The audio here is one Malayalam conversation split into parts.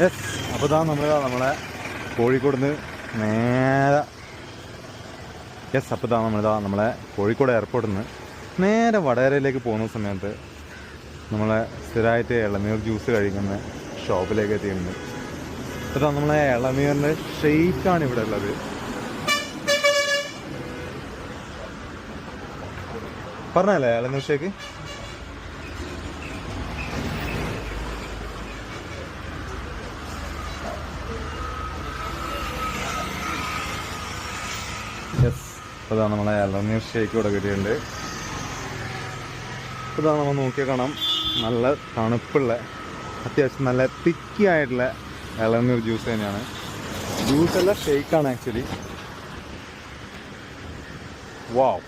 യെസ് അപ്പോൾ ഇതാ നമ്മൾ നമ്മളെ കോഴിക്കോട് നിന്ന് നേരെ യെസ് അപ്പോൾ ഇതാ നമ്മളിതാ നമ്മളെ കോഴിക്കോട് എയർപോർട്ടിൽ നിന്ന് നേരെ വടകരയിലേക്ക് പോകുന്ന സമയത്ത് നമ്മളെ സ്ഥിരമായിട്ട് ഇളനീർ ജ്യൂസ് കഴിക്കുന്ന ഷോപ്പിലേക്ക് എത്തിയിട്ടുണ്ട്. അപ്പോൾ നമ്മളെ ഇളനീറിന്റെ ഷെയ്ക്കാണ് ഇവിടെ ഉള്ളത്. പറഞ്ഞല്ലേ ഇളനീർ ഷേക്ക് യെസ് ഇതാ നമ്മളെ ഇളനീർ ഷേക്ക് ഇവിടെ കിട്ടിയിട്ടുണ്ട്. ഇതാണ് നമ്മൾ നോക്കിയാൽ കാണാം. നല്ല തണുപ്പുള്ള അത്യാവശ്യം നല്ല തിക്കി ആയിട്ടുള്ള ഇളനീർ ജ്യൂസ് തന്നെയാണ്. ജ്യൂസ് അല്ല ഷേക്കാണ് ആക്ച്വലി വാവ്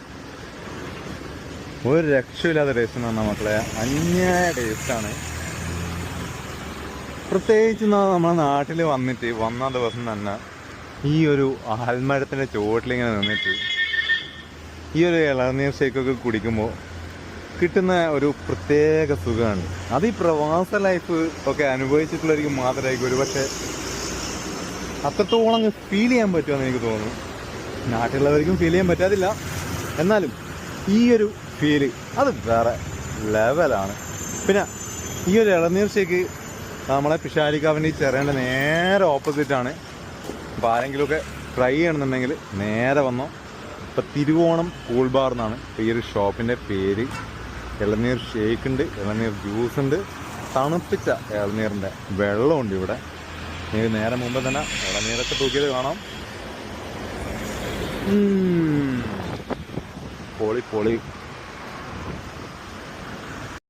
ഒരു രക്ഷയില്ലാത്ത ടേസ്റ്റ് എന്ന് പറഞ്ഞാൽ മക്കളെ. അന്യായ ടേസ്റ്റാണ് പ്രത്യേകിച്ച് നമ്മളെ നാട്ടിൽ വന്നിട്ട് വന്ന ദിവസം തന്നെ ഈ ഒരു ആൽമരത്തിന്റെ ചുവട്ടിലിങ്ങനെ നിന്നിട്ട് ഈ ഒരു ഇളനീർ ഷേക്കൊക്കെ കുടിക്കുമ്പോൾ കിട്ടുന്ന ഒരു പ്രത്യേക സുഖമാണ് അത് ഈ പ്രവാസ ലൈഫ് ഒക്കെ അനുഭവിച്ചിട്ടുള്ളവർക്ക് മാത്രമായിരിക്കും. ഒരു പക്ഷേ അത്രത്തോളം ഫീൽ ചെയ്യാൻ പറ്റുമെന്ന് എനിക്ക് തോന്നുന്നു. നാട്ടിലുള്ളവർക്കും ഫീൽ ചെയ്യാൻ പറ്റാതില്ല. എന്നാലും ഈ ഒരു ഫീൽ അത് വേറെ ലെവലാണ് പിന്നെ ഈ ഒരു ഇളനീർ ഷേക്ക് നമ്മളെ പിഷാരിക്കാവിന്റെ ഈ ചെറേന്റെ നേരെ ഓപ്പോസിറ്റാണ് അപ്പോൾ ആരെങ്കിലുമൊക്കെ ട്രൈ ചെയ്യണമെന്നുണ്ടെങ്കിൽ നേരെ വന്നോ. ഇപ്പം തിരുവോണം കൂൾ ബാർ എന്നാണ് ഈ ഒരു ഷോപ്പിന്റെ പേര്. ഇളനീർ ഷേക്ക് ഉണ്ട് ഇളനീർ ജ്യൂസ് ഉണ്ട്. തണുപ്പിച്ച ഇളനീറിന്റെ വെള്ളമുണ്ട് ഇവിടെ. നിങ്ങൾക്ക് നേരെ മുമ്പ് തന്നെ ഇളനീരൊക്കെ തൂക്കിയത് കാണാം. പൊളി പൊളി.